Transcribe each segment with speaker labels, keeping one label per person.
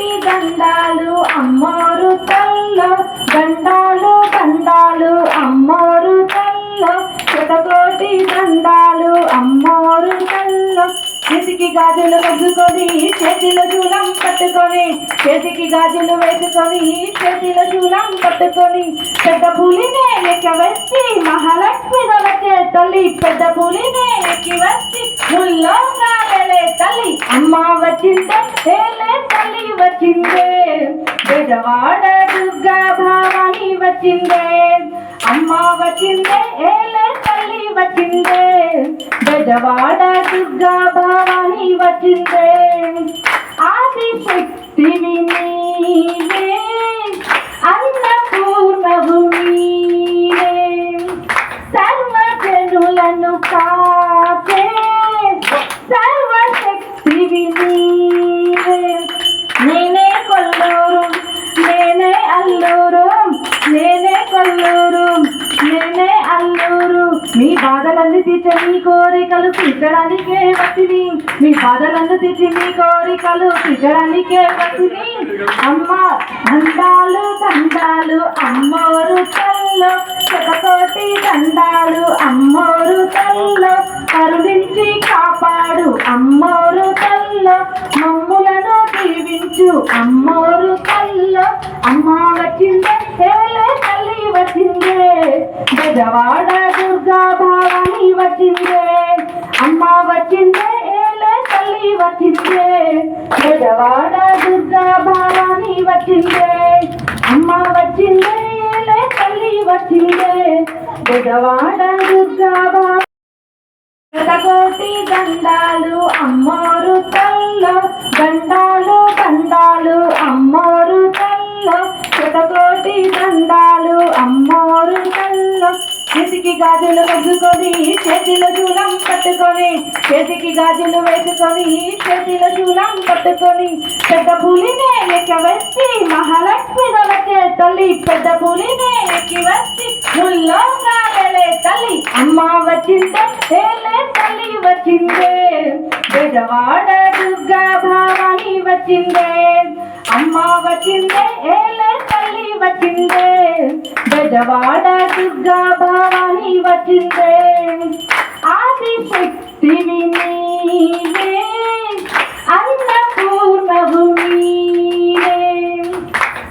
Speaker 1: కోటి దండాలు అమ్మోరు తల్లో దండాలు దండాలు అమ్మోరు తల్లో శతకోటి దండాలు అమ్మోరు తల్లో. చేతికి గాజులు వేసుకొని చేతిలో చూలం పట్టుకొని చేతికి గాజులు వేసుకొని చేతిలో చూలం పట్టుకొని పెద్ద పులినే ఎక్క వచ్చి మహాలక్ష్మి దొరకే తల్లి పెద్ద పులినే ఎక్కి వచ్చి ముల్లో కాలలే తల్లి. అమ్మ వచ్చిందే వచ్చిందే. బెజవాడ దుర్గా భావాని వచ్చిందే. అమ్మ వచ్చిందే ఏలే తల్లి వచ్చిందే. బెజవాడ దుర్గా భావాని వచ్చిందే. ఆది శక్తిని నీవే అన్నపూర్ణవు నీవే సర్వజనులను కాచే సర్వశక్తివి అల్లూరు. నేనే అల్లూరు. మీ బాధలన్నీ తీర్చి మీ కోరికలు తీర్చడానికే వచ్చింది. మీ బాధలన్నీ తీర్చి మీ కోరికలు తీర్చడానికే వచ్చింది. అమ్మ దండాలు దండాలు అమ్మోరు తల్లు శతకోటి దండాలు అమ్మోరు తల్లు కరుణించి కాపాడు అమ్మోరు తల్లు మమ్ములను దీవించు అమ్మోరు తల్లు అమ్మ వచ్చిందే ఏలే తల్లి వచ్చిందే బెజవాడ దుర్గా భావాని వచ్చిందే. అమ్మ వచ్చిందే ఏలే తల్లి వచ్చిందే. బెజవాడ దుర్గ భావాని వచ్చిందే. అమ్మ వచ్చిందే ఏలే తల్లి వచ్చిందే. బెజవాడ దుర్గా భావ శతకోటి దండాలు అమ్మోరు తల్లో దండాలు గాజులు వద్దుకొని చేతిలో చూలం పట్టుకొని చేతికి గాజులు వేసుకొని చేతిలో చూలం పట్టుకొని పెద్ద పులినే ఎక్క వచ్చి మహాలక్ష్మి దొరకే తల్లి పెద్ద పులినే ఎక్కి వచ్చి ముల్లో కాలలే తల్లి అమ్మ వచ్చిందే ఏలే తల్లి వచ్చిందే బెజవాడ దుర్గా భావాని వచ్చిందే అమ్మ వచ్చిందే ఏలే తల్లి వచ్చిందే బెజవాడ దుర్గా భావాని వచ్చిందే ఆది శక్తివి నీవే అన్నపూర్ణవు నీవే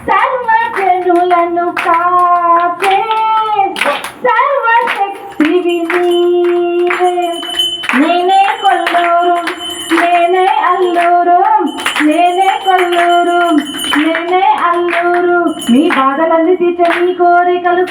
Speaker 1: సర్వజనులను కాచే. సర్వశక్తివి నీవే నేనే కొల్లూరు నేనే అల్లూరు నేనే కొల్లూరు నేనే అల్లూరు. మీ బాధలన్నీ తీర్చే మీ కోరికలు